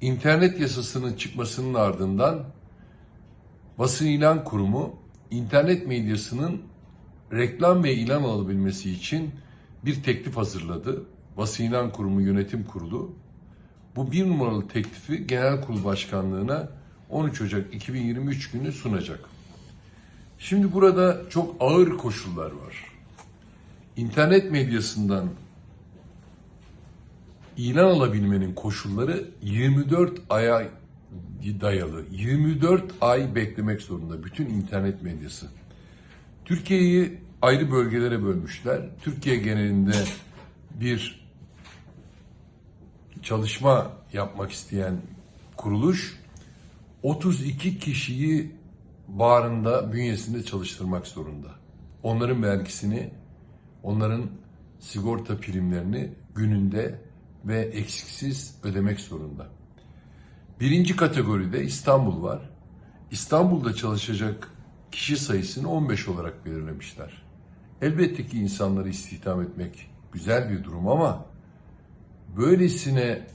internet yasasının çıkmasının ardından basın ilan kurumu internet medyasının reklam ve ilan alabilmesi için bir teklif hazırladı. Basın ilan kurumu yönetim kurulu. Bu bir numaralı teklifi genel kurul başkanlığına 13 Ocak 2023 günü sunacak. Şimdi burada çok ağır koşullar var. İnternet medyasından ilan alabilmenin koşulları 24 aya dayalı. 24 ay beklemek zorunda bütün internet medyası. Türkiye'yi ayrı bölgelere bölmüşler. Türkiye genelinde bir çalışma yapmak isteyen kuruluş 32 kişiyi bağrında, bünyesinde çalıştırmak zorunda. Onların vergisini, onların sigorta primlerini gününde ve eksiksiz ödemek zorunda. Birinci kategoride İstanbul var. İstanbul'da çalışacak kişi sayısını 15 olarak belirlemişler. Elbette ki insanları istihdam etmek güzel bir durum ama böylesine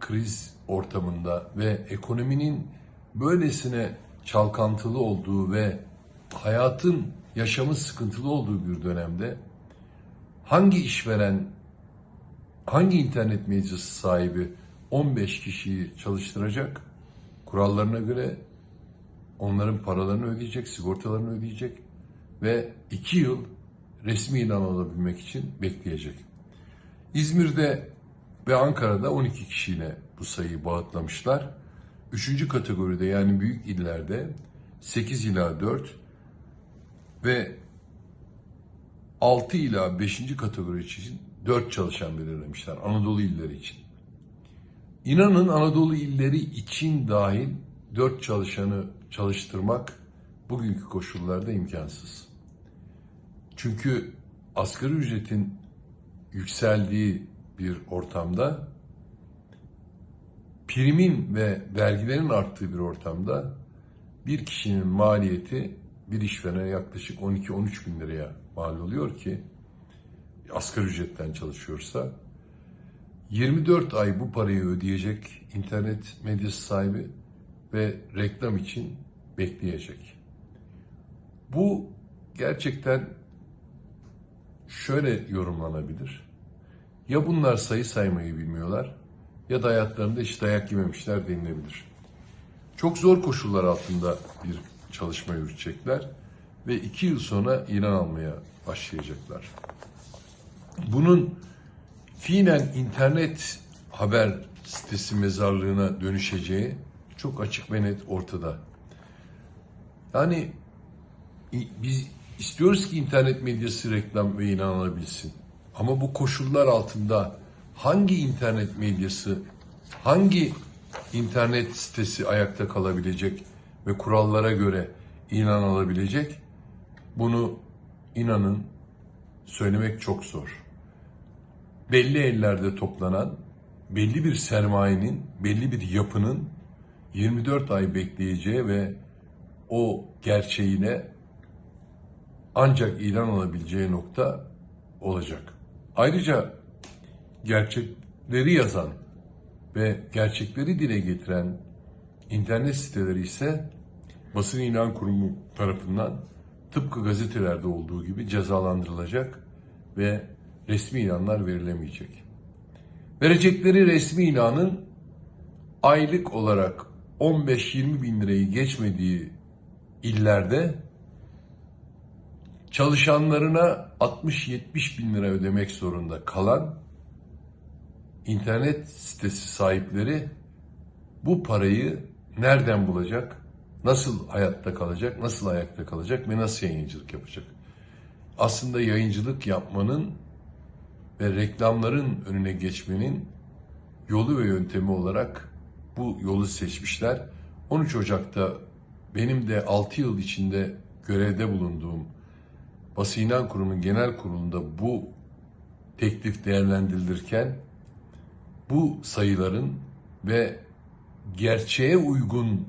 kriz ortamında ve ekonominin böylesine çalkantılı olduğu ve hayatın yaşamı sıkıntılı olduğu bir dönemde hangi işveren, hangi internet medyası sahibi 15 kişiyi çalıştıracak? Kurallarına göre onların paralarını ödeyecek, sigortalarını ödeyecek ve 2 yıl resmi ilan alabilmek için bekleyecek. İzmir'de ve Ankara'da 12 kişiyle bu sayıyı bağıtlamışlar. Üçüncü kategoride yani büyük illerde 8 ila 4 ve 6 ila 5. kategori için 4 çalışan belirlemişler Anadolu illeri için. İnanın Anadolu illeri için dahil 4 çalışanı çalıştırmak bugünkü koşullarda imkansız. Çünkü asgari ücretin yükseldiği bir ortamda primin ve vergilerin arttığı bir ortamda bir kişinin maliyeti bir işverene yaklaşık 12-13 bin liraya mal oluyor ki asgari ücretten çalışıyorsa 24 ay bu parayı ödeyecek internet medyası sahibi ve reklam için bekleyecek. Bu gerçekten şöyle yorumlanabilir. Ya bunlar sayı saymayı bilmiyorlar ya da hayatlarında hiç dayak yememişler denilebilir. Çok zor koşullar altında bir çalışma yürütecekler ve iki yıl sonra ilan almaya başlayacaklar. Bunun fiilen internet haber sitesi mezarlığına dönüşeceği çok açık ve net ortada. Yani biz istiyoruz ki internet medyası reklam ve ilan alabilsin. Ama bu koşullar altında hangi internet medyası, hangi internet sitesi ayakta kalabilecek ve kurallara göre ilan alabilecek? Bunu inanın söylemek çok zor. Belli ellerde toplanan, belli bir sermayenin, belli bir yapının 24 ay bekleyeceği ve o gerçeğine ancak ilan alabileceği nokta olacak. Ayrıca gerçekleri yazan ve gerçekleri dile getiren internet siteleri ise basın ilan kurumu tarafından tıpkı gazetelerde olduğu gibi cezalandırılacak ve resmi ilanlar verilemeyecek. Verecekleri resmi ilanın aylık olarak 15-20 bin lirayı geçmediği illerde çalışanlarına 60-70 bin lira ödemek zorunda kalan internet sitesi sahipleri bu parayı nereden bulacak? Nasıl hayatta kalacak? Nasıl ayakta kalacak ve nasıl yayıncılık yapacak? Aslında yayıncılık yapmanın ve reklamların önüne geçmenin yolu ve yöntemi olarak bu yolu seçmişler. 13 Ocak'ta benim de 6 yıl içinde görevde bulunduğum Basın İnan Kurumu'nun genel kurulunda bu teklif değerlendirilirken bu sayıların ve gerçeğe uygun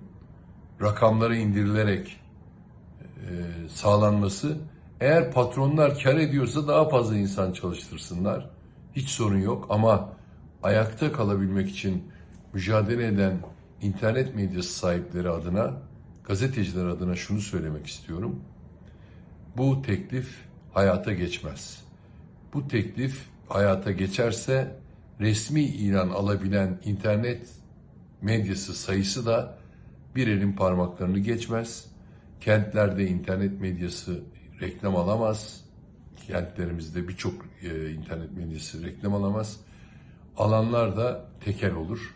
rakamlara indirilerek e, sağlanması eğer patronlar kar ediyorsa daha fazla insan çalıştırsınlar. Hiç sorun yok ama ayakta kalabilmek için mücadele eden internet medyası sahipleri adına, gazeteciler adına şunu söylemek istiyorum. Bu teklif hayata geçmez. Bu teklif hayata geçerse resmi ilan alabilen internet medyası sayısı da bir elin parmaklarını geçmez. Kentlerde internet medyası reklam alamaz. Kentlerimizde birçok e, internet medyası reklam alamaz. Alanlar da tekel olur.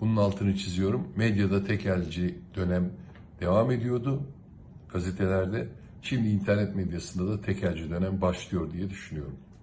Bunun altını çiziyorum. Medyada tekelci dönem devam ediyordu gazetelerde. Şimdi internet medyasında da tekelci dönem başlıyor diye düşünüyorum.